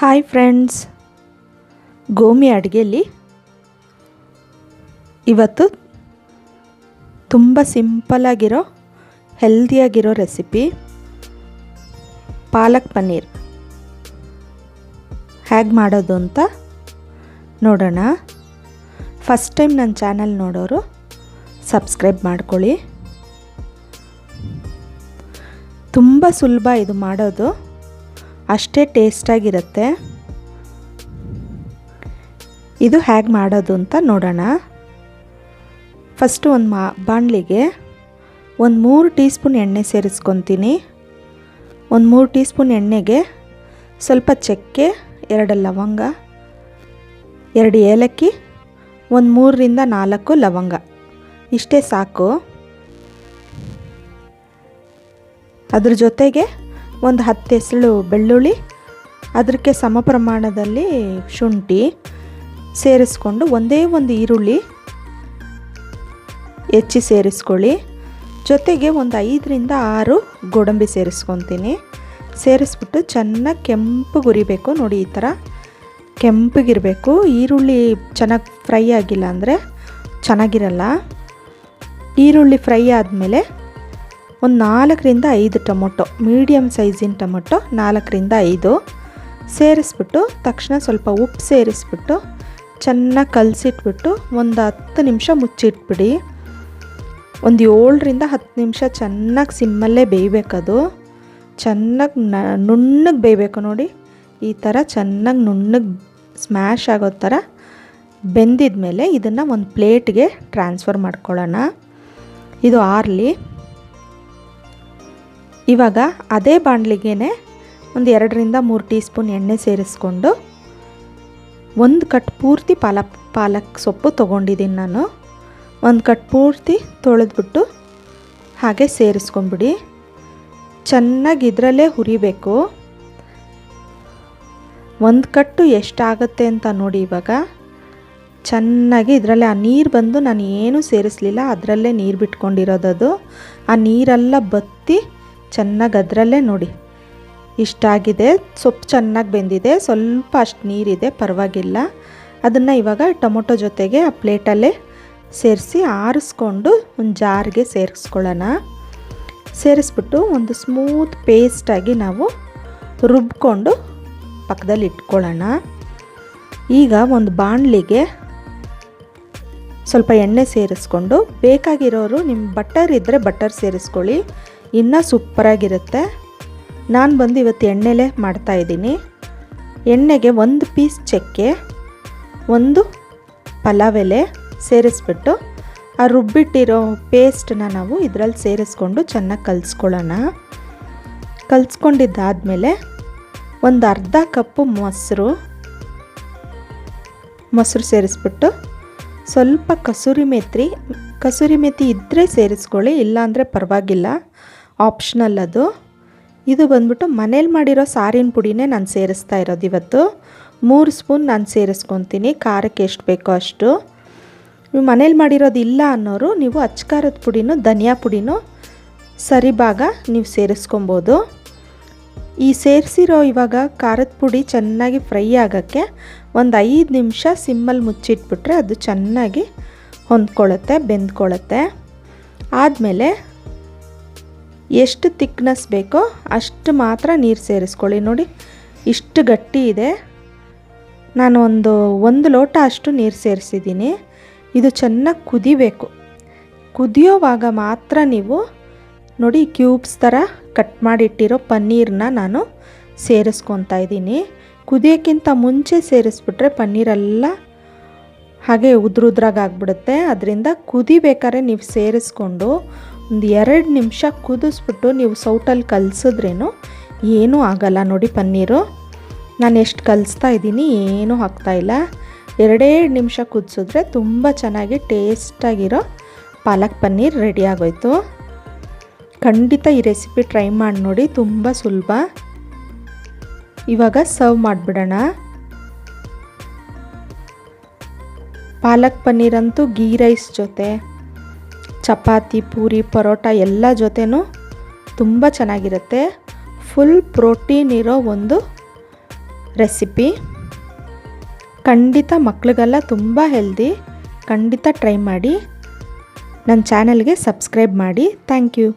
Hi friends ಗೋಮಿ ಅಡುಗೆಯಲ್ಲಿ ಇವತ್ತು ತುಂಬ ಸಿಂಪಲಾಗಿರೋ ಹೆಲ್ದಿಯಾಗಿರೋ ರೆಸಿಪಿ ಪಾಲಕ್ ಪನ್ನೀರ್. ಹೇಗೆ ಮಾಡೋದು ಅಂತ ನೋಡೋಣ. ಫಸ್ಟ್ ಟೈಮ್ ನನ್ನ ಚಾನಲ್ ನೋಡೋರು ಸಬ್ಸ್ಕ್ರೈಬ್ ಮಾಡ್ಕೊಳ್ಳಿ. ತುಂಬ ಸುಲಭ ಇದು ಮಾಡೋದು. ಅಷ್ಟೇ ಟೇಸ್ಟಾಗಿರುತ್ತೆ. ಇದು ಹೇಗೆ ಮಾಡೋದು ಅಂತ ನೋಡೋಣ. ಫಸ್ಟು ಒಂದು ಮಾ, ಬಾಣಲಿಗೆ ಒಂದು ಮೂರು ಟೀ ಸ್ಪೂನ್ ಎಣ್ಣೆ ಸೇರಿಸ್ಕೊತೀನಿ. ಒಂದು ಮೂರು ಟೀ ಸ್ಪೂನ್ ಎಣ್ಣೆಗೆ ಸ್ವಲ್ಪ ಚಕ್ಕೆ, ಎರಡು ಲವಂಗ, ಎರಡು ಏಲಕ್ಕಿ, ಒಂದು ಮೂರರಿಂದ ನಾಲ್ಕು ಲವಂಗ. ಇಷ್ಟೇ ಸಾಕು. ಅದ್ರ ಜೊತೆಗೆ ಒಂದು ಹತ್ತು ಎಸಳು ಬೆಳ್ಳುಳ್ಳಿ ಅದಕ್ಕೆ ಸಮ ಪ್ರಮಾಣದಲ್ಲಿ ಶುಂಠಿ ಸೇರಿಸ್ಕೊಂಡು ಒಂದೇ ಒಂದು ಈರುಳ್ಳಿ ಹೆಚ್ಚಿ ಸೇರಿಸ್ಕೊಳ್ಳಿ. ಜೊತೆಗೆ ಒಂದು ಐದರಿಂದ ಆರು ಗೋಡಂಬಿ ಸೇರಿಸ್ಕೊತೀನಿ. ಸೇರಿಸ್ಬಿಟ್ಟು ಚೆನ್ನಾಗಿ ಕೆಂಪು ಗುರಿಬೇಕು. ನೋಡಿ, ಈ ಥರ ಕೆಂಪಗಿರಬೇಕು. ಈರುಳ್ಳಿ ಚೆನ್ನಾಗಿ ಫ್ರೈ ಆಗಿಲ್ಲ ಅಂದರೆ ಚೆನ್ನಾಗಿರಲ್ಲ. ಈರುಳ್ಳಿ ಫ್ರೈ ಆದಮೇಲೆ ಒಂದು ನಾಲ್ಕರಿಂದ ಐದು ಟೊಮೊಟೊ ಮೀಡಿಯಮ್ ಸೈಜಿನ ಟೊಮೊಟೊ ನಾಲ್ಕರಿಂದ ಐದು. ಸೇರಿಸ್ಬಿಟ್ಟು ತಕ್ಷಣ ಸ್ವಲ್ಪ ಉಪ್ಪು ಸೇರಿಸ್ಬಿಟ್ಟು ಚೆನ್ನಾಗಿ ಕಲಸಿಟ್ಬಿಟ್ಟು ಒಂದು ಹತ್ತು ನಿಮಿಷ ಮುಚ್ಚಿಟ್ಬಿಡಿ. ಒಂದು ಏಳರಿಂದ ಹತ್ತು ನಿಮಿಷ ಚೆನ್ನಾಗಿ ಸಿಮ್ಮಲ್ಲೇ ಬೇಯಬೇಕದು. ಚೆನ್ನಾಗಿ ನ, ನುಣ್ಣಗೆ ಬೇಯಬೇಕು ನೋಡಿ. ಈ ಥರ ಚೆನ್ನಾಗಿ ನುಣ್ಣಗೆ ಸ್ಮ್ಯಾಶ್ ಆಗೋ ಥರ ಬೆಂದಿದ ಮೇಲೆ ಇದನ್ನು ಒಂದು ಪ್ಲೇಟ್ಗೆ ಟ್ರಾನ್ಸ್ಫರ್ ಮಾಡ್ಕೊಳ್ಳೋಣ. ಇದು ಆರಲಿ. ಇವಾಗ ಅದೇ ಬಾಣಲಿಗೆ ಒಂದು ಎರಡರಿಂದ ಮೂರು ಟೀ ಸ್ಪೂನ್ ಎಣ್ಣೆ ಸೇರಿಸ್ಕೊಂಡು ಒಂದು ಕಟ್ ಪೂರ್ತಿ ಪಾಲಕ್ ಪಾಲಕ್ ಸೊಪ್ಪು ತೊಗೊಂಡಿದ್ದೀನಿ ನಾನು. ಒಂದು ಕಟ್ ಪೂರ್ತಿ ತೊಳೆದ್ಬಿಟ್ಟು ಹಾಗೆ ಸೇರಿಸ್ಕೊಂಬಿಡಿ. ಚೆನ್ನಾಗಿ ಇದರಲ್ಲೇ ಹುರಿಬೇಕು. ಒಂದು ಕಟ್ಟು ಎಷ್ಟಾಗುತ್ತೆ ಅಂತ ನೋಡಿ ಇವಾಗ. ಚೆನ್ನಾಗಿ ಇದರಲ್ಲೇ ಆ ನೀರು ಬಂದು ನಾನು ಏನೂ ಸೇರಿಸಲಿಲ್ಲ, ಅದರಲ್ಲೇ ನೀರು ಬಿಟ್ಕೊಂಡಿರೋದದು. ಆ ನೀರೆಲ್ಲ ಬತ್ತಿ ಚೆನ್ನಾಗಿ ಅದರಲ್ಲೇ ನೋಡಿ. ಇಷ್ಟಾಗಿದೆ ಸೊಪ್ಪು ಚೆನ್ನಾಗಿ ಬೆಂದಿದೆ, ಸ್ವಲ್ಪ ಅಷ್ಟು ನೀರಿದೆ, ಪರವಾಗಿಲ್ಲ. ಅದನ್ನು ಇವಾಗ ಟೊಮೊಟೊ ಜೊತೆಗೆ ಆ ಪ್ಲೇಟಲ್ಲೇ ಸೇರಿಸಿ ಆರಿಸ್ಕೊಂಡು ಒಂದು ಜಾರ್ಗೆ ಸೇರಿಸ್ಕೊಳ್ಳೋಣ. ಸೇರಿಸ್ಬಿಟ್ಟು ಒಂದು ಸ್ಮೂತ್ ಪೇಸ್ಟಾಗಿ ನಾವು ರುಬ್ಕೊಂಡು ಪಕ್ಕದಲ್ಲಿ ಇಟ್ಕೊಳ್ಳೋಣ. ಈಗ ಒಂದು ಬಾಣಲಿಗೆ ಸ್ವಲ್ಪ ಎಣ್ಣೆ ಸೇರಿಸ್ಕೊಂಡು ಬೇಕಾಗಿರೋರು ನಿಮ್ಮ ಬಟರ್ ಇದ್ದರೆ ಬಟರ್ ಸೇರಿಸ್ಕೊಳ್ಳಿ. ಇನ್ನೂ ಸೂಪರಾಗಿರುತ್ತೆ. ನಾನು ಬಂದು ಇವತ್ತು ಎಣ್ಣೆಲೇ ಮಾಡ್ತಾಯಿದ್ದೀನಿ ಎಣ್ಣೆಗೆ ಒಂದು ಪೀಸ್ ಚಕ್ಕೆ, ಒಂದು ಪಲಾವ್ ಎಲೆ ಸೇರಿಸ್ಬಿಟ್ಟು ಆ ರುಬ್ಬಿಟ್ಟಿರೋ ಪೇಸ್ಟನ್ನ ನಾವು ಇದರಲ್ಲಿ ಸೇರಿಸ್ಕೊಂಡು ಚೆನ್ನಾಗಿ ಕಲಿಸ್ಕೊಳ್ಳೋಣ. ಕಲಿಸ್ಕೊಂಡಿದ್ದಾದಮೇಲೆ ಒಂದು ಅರ್ಧ ಕಪ್ಪು ಮೊಸರು ಮೊಸರು ಸೇರಿಸ್ಬಿಟ್ಟು ಸ್ವಲ್ಪ ಕಸೂರಿ ಮೆತ್ರಿ, ಕಸೂರಿ ಮೆತ್ತಿ ಇದ್ದರೆ ಸೇರಿಸ್ಕೊಳ್ಳಿ, ಇಲ್ಲಾಂದರೆ ಪರವಾಗಿಲ್ಲ. ಆಪ್ಷನಲ್ ಅದು. ಇದು ಬಂದ್ಬಿಟ್ಟು ಮನೇಲಿ ಮಾಡಿರೋ ಸಾರಿನ ಪುಡಿನೇ ನಾನು ಸೇರಿಸ್ತಾ ಇರೋದು ಇವತ್ತು. ಮೂರು ಸ್ಪೂನ್ ನಾನು ಸೇರಿಸ್ಕೊತೀನಿ. ಖಾರಕ್ಕೆ ಎಷ್ಟು ಬೇಕೋ ಅಷ್ಟು. ನೀವು ಮನೇಲಿ ಮಾಡಿರೋದು ಇಲ್ಲ ಅನ್ನೋರು ನೀವು ಅಚ್ಕಾರದ ಪುಡಿನೂ, ಧನಿಯಾ ಪುಡಿನೂ ಸರಿ ಭಾಗ ನೀವು ಸೇರಿಸ್ಕೊಬೋದು. ಈ ಸೇರಿಸಿರೋ ಇವಾಗ ಖಾರದ ಪುಡಿ ಚೆನ್ನಾಗಿ ಫ್ರೈ ಆಗೋಕ್ಕೆ ಒಂದು ಐದು ನಿಮಿಷ ಸಿಮ್ಮಲ್ಲಿ ಮುಚ್ಚಿಟ್ಬಿಟ್ರೆ ಅದು ಚೆನ್ನಾಗಿ ಹೊಂದ್ಕೊಳ್ಳುತ್ತೆ, ಬೆಂದ್ಕೊಳ್ಳುತ್ತೆ. ಆದಮೇಲೆ ಎಷ್ಟು ತಿಕ್ನೆಸ್ ಬೇಕೋ ಅಷ್ಟು ಮಾತ್ರ ನೀರು ಸೇರಿಸ್ಕೊಳ್ಳಿ. ನೋಡಿ, ಇಷ್ಟು ಗಟ್ಟಿ ಇದೆ. ನಾನು ಒಂದು ಒಂದು ಲೋಟ ಅಷ್ಟು ನೀರು ಸೇರಿಸಿದ್ದೀನಿ. ಇದು ಚೆನ್ನಾಗಿ ಕುದಿಬೇಕು. ಕುದಿಯೋವಾಗ ಮಾತ್ರ ನೀವು ನೋಡಿ, ಕ್ಯೂಬ್ಸ್ ಥರ ಕಟ್ ಮಾಡಿಟ್ಟಿರೋ ಪನ್ನೀರನ್ನ ನಾನು ಸೇರಿಸ್ಕೊತಾ ಇದ್ದೀನಿ. ಕುದಿಯೋಕ್ಕಿಂತ ಮುಂಚೆ ಸೇರಿಸ್ಬಿಟ್ರೆ ಪನ್ನೀರೆಲ್ಲ ಹಾಗೆ ಉದ್ರುದ್ರಾಗ ಆಗ್ಬಿಡುತ್ತೆ. ಅದರಿಂದ ಕುದಿಬೇಕಾದ್ರೆ ನೀವು ಸೇರಿಸ್ಕೊಂಡು ಒಂದು ಎರಡು ನಿಮಿಷ ಕುದಿಸ್ಬಿಟ್ಟು ನೀವು ಸೌಟಲ್ಲಿ ಕಲಸಿದ್ರೇನು ಏನೂ ಆಗಲ್ಲ. ನೋಡಿ ಪನ್ನೀರು. ನಾನು ಎಷ್ಟು ಕಲಿಸ್ತಾ ಇದ್ದೀನಿ ಏನೂ ಹಾಕ್ತಾಯಿಲ್ಲ ಎರಡೇ ನಿಮಿಷ ಕುದಿಸಿದ್ರೆ ತುಂಬ ಚೆನ್ನಾಗಿ ಟೇಸ್ಟಾಗಿರೋ ಪಾಲಕ್ ಪನ್ನೀರ್ ರೆಡಿ ಆಗೋಯ್ತು. ಖಂಡಿತ ಈ ರೆಸಿಪಿ ಟ್ರೈ ಮಾಡಿ ನೋಡಿ, ತುಂಬ ಸುಲಭ. ಇವಾಗ ಸರ್ವ್ ಮಾಡಿಬಿಡೋಣ. ಪಾಲಕ್ ಪನ್ನೀರಂತೂ ಗೀ ರೈಸ್ ಜೊತೆ. ಚಪಾತಿ, ಪೂರಿ, ಪರೋಟ ಎಲ್ಲ ಜೊತೆನೂ ತುಂಬ ಚೆನ್ನಾಗಿರುತ್ತೆ. ಫುಲ್ ಪ್ರೋಟೀನ್ ಇರೋ ಒಂದು ರೆಸಿಪಿ ಖಂಡಿತ ಮಕ್ಳಿಗೆಲ್ಲ ತುಂಬ ಹೆಲ್ದಿ ಖಂಡಿತ ಟ್ರೈ ಮಾಡಿ. ನನ್ನ ಚಾನಲ್ಗೆ ಸಬ್ಸ್ಕ್ರೈಬ್ ಮಾಡಿ. Thank you